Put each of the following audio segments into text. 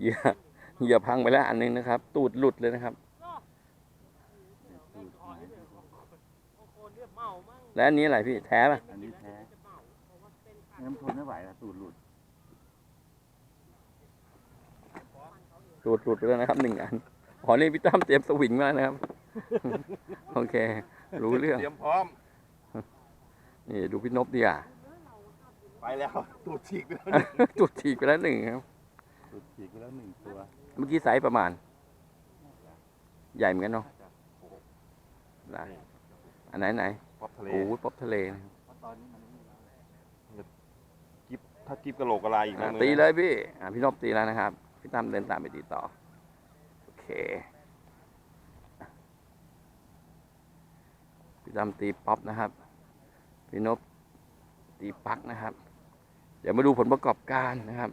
เหยื่อเหยื่อพังไปแล้วอันนึงนะครับ ตูดหลุดเลยนะครับ และอันนี้อะไรพี่แท้ป่ะอันนี้แท้น้ำทนไม่ไหวแล้วตูดหลุดตูดหลุดไปแล้วนะครับหนึ่งอันอ๋อนี่พี่ตั้มเตรียมสวิงมาแล้วนะครับ โอเค รู้เรื่องเตรียมพร้อม นี่ดูพี่นพดีอะไปแล้วตูดฉีกไปแล้วจุดฉีกไปแล้วหนึ่งครับ ตูดฉีกไปแล้วหนึ่งตัวเมื่อกี้ไซส์ประมาณ ใหญ่เหมือนกันเนาะได้อันไหนไหนป๊อปทะเลโอ้ยป๊อปทะเลนะครับเพราะตอนนี้มันไม่มีแล้วกิฟถ้ากิฟกระโหลกกระลาอีกอะนะตีเลยพี่อะพี่นพตีแล้วนะครับ พี่ตั้มเดินตามไปตีต่อ โอเค พี่ตั้มตีป๊อปนะครับ พี่นพตีปักนะครับ เดี๋ยวมาดูผลประกอบการนะครับ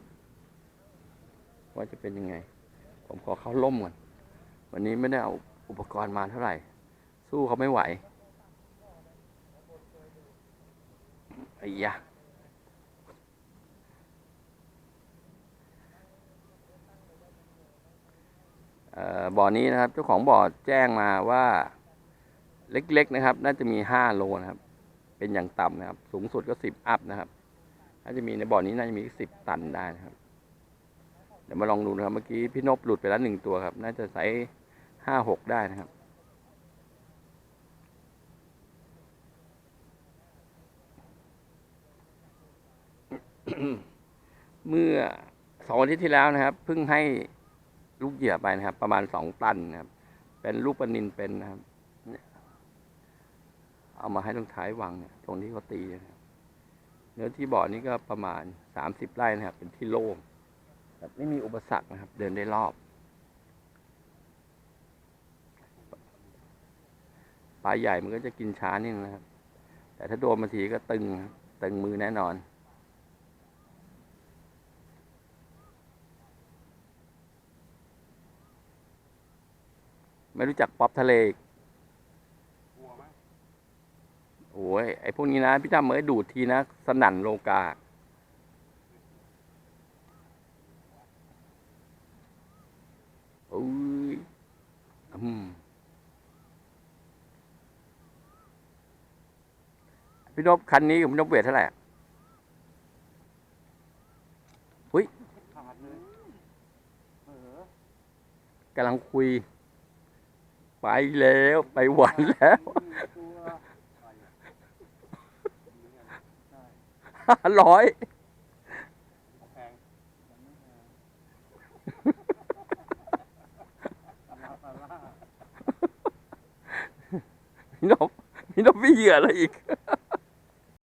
ว่าจะเป็นยังไง ผมขอเข้าล่มก่อน วันนี้ไม่ได้เอาอุปกรณ์มาเท่าไหร่ สู้เขาไม่ไหวไอ้ยะเอ่อบ่อนี้นะครับเจ้าของบ่อแจ้งมาว่าเล็กๆนะครับ น่าจะมีห้าโลนะครับ เป็นอย่างต่ำนะครับ สูงสุดก็สิบอัพนะครับ น่าจะมีในบ่อนี้น่าจะมีสิบตันได้นะครับ ดี๋ยวมาลองดูนะครับ เมื่อกี้พี่นพหลุดไปแล้วหนึ่งตัวครับ น่าจะไซส์ห้าหกได้นะครับ เมื่อสองอาทิตย์ที่แล้วนะครับเพิ่งให้ลูกเหยื่อไปนะครับ ประมาณสองตันนะครับ เป็นลูกปนินเป็นนะครับเนี่ยเอามาให้ตรงท้ายวังเนี่ยตรงที่เขาตีนะครับเนื้อที่บ่อนี้ก็ประมาณสามสิบไร่นะครับ เป็นที่โล่ง แบบไม่มีอุปสรรคนะครับ เดินได้รอบปลาใหญ่มันก็จะกินช้านิดนึงนะครับ แต่ถ้าโดนมาทีก็ตึงครับตึงมือแน่นอน ไม่รู้จักป๊อปทะเลอีกโอ้ย ไอพวกนี้นะ พี่ตั้มเมื่อดูดทีนะ สนั่นโลกา โอ้ยอืม พี่นพคันนี้พี่นพเวทเท่าไหร่อะขาดเลยกำลังคุย ไปแล้วไปหวันแล้วห้าร้อยพี่นพพี่นพพี่เหยื่ออะไรอีก